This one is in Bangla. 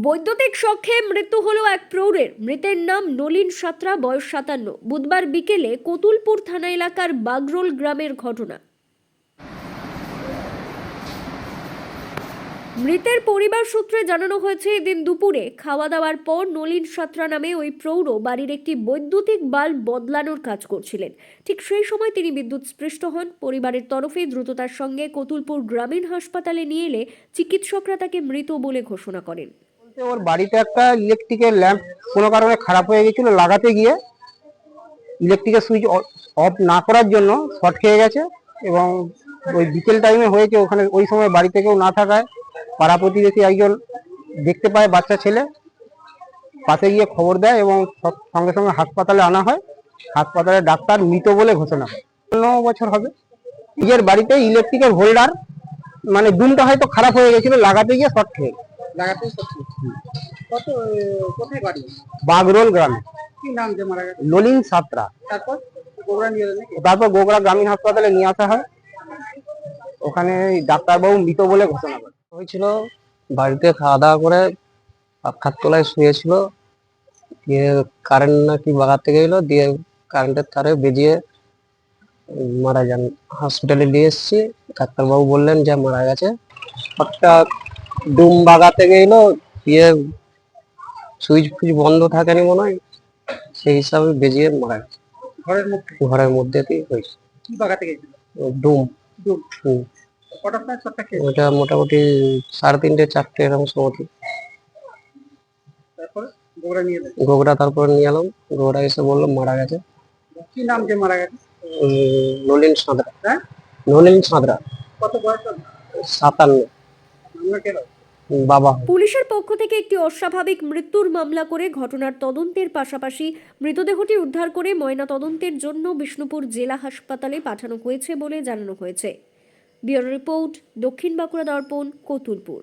বৈদ্যুতিক শখে মৃত্যু হলো এক প্রৌঢ়ের। মৃতের নাম নলিন সাঁতরা, বয়স সাতান্ন। বুধবার বিকেলে কতুলপুর থানা এলাকার বাগরোল গ্রামের ঘটনা। মৃতের পরিবার সূত্রে জানানো হয়েছে, এদিন দুপুরে খাওয়া দাওয়ার পর নলিন সাঁতরা নামে ওই প্রৌঢ় বাড়ির একটি বৈদ্যুতিক বাল্ব বদলানোর কাজ করছিলেন। ঠিক সেই সময় তিনি বিদ্যুৎ স্পৃষ্ট হন। পরিবারের তরফে দ্রুততার সঙ্গে কতুলপুর গ্রামীণ হাসপাতালে নিয়ে এলে চিকিৎসকরা তাকে মৃত বলে ঘোষণা করেন। ওর বাড়িতে একটা ইলেকট্রিকের ল্যাম্প কোনো কারণে খারাপ হয়ে গেছিল, লাগাতে গিয়ে ইলেকট্রিকের সুইচ অফ না করার জন্য শর্ট খেয়ে গেছে এবং ওই বিকেল টাইমে হয়েছে ওখানে, ওই সময় বাড়িতে কেউ না থাকায় পাড়া প্রতিবেশী একজন দেখতে পায় বাচ্চা ছেলে, পাশে গিয়ে খবর দেয় এবং সঙ্গে সঙ্গে হাসপাতালে আনা হয়। হাসপাতালে ডাক্তার মৃত বলে ঘোষণা করে পনেরো বছর হবে। নিজের বাড়িতে ইলেকট্রিকের হোল্ডার মানে দুমটা হয়তো খারাপ হয়ে গেছিল, লাগাতে গিয়ে শর্ট খেয়ে সত্যি। কত কোথায় বাড়ি? বাগরোল গ্রামে। কি নাম যে মারা গেছে? ললিন সাতরা। তারপর? নিয়ে তারপর গোগরা গ্রামীণ হাসপাতালে নিয়ে আসা হয়। ওখানে ডাক্তারবাবু মৃত বলে ঘোষণা করে হয়েছিল বাড়িতে খাওয়া দাওয়া করে পাখার তলায় শুয়েছিল। দিয়ে কারেন্ট নাকি বাগাতে গেলো দিয়ে কারেন্টের তারে বেজিয়ে মারা যান। হসপিটালে নিয়ে এসেছি। ডাক্তারবাবু বললেন যে মারা গেছে। একটা ডুম বাগাতে গেলো দিয়ে সুইচ ফুইচ বন্ধ থাকেনি মনে হয় সেই হিসাবে বেজিয়ে মারা গেছে। ঘরের মধ্যে? ঘরের মধ্যে দিয়ে হয়েছে। কি বাগাতে গেছিল ডুম। খেয়ে ওটা মোটামুটি সাড়ে তিনটে চারটে এরকম সময় গোগড়া তারপর নিয়ে এলাম। গোগড়া এসে বলল মারা গেছে। কি নাম যে মারা গেছে? নলিন সাঁতরা। হ্যাঁ? নলিন সাঁতরা। কত বয়স সাতান্ন। বাবা। পুলিশের পক্ষ থেকে একটি অস্বাভাবিক মৃত্যুর মামলা করে ঘটনার তদন্তের পাশাপাশি মৃতদেহটি উদ্ধার করে ময়না তদন্তের জন্য বিষ্ণুপুর জেলা হাসপাতালে পাঠানো হয়েছে বলে জানানো হয়েছে। ব্যুরো রিপোর্ট দক্ষিণ বাঁকুড়া দর্পণ কতুলপুর।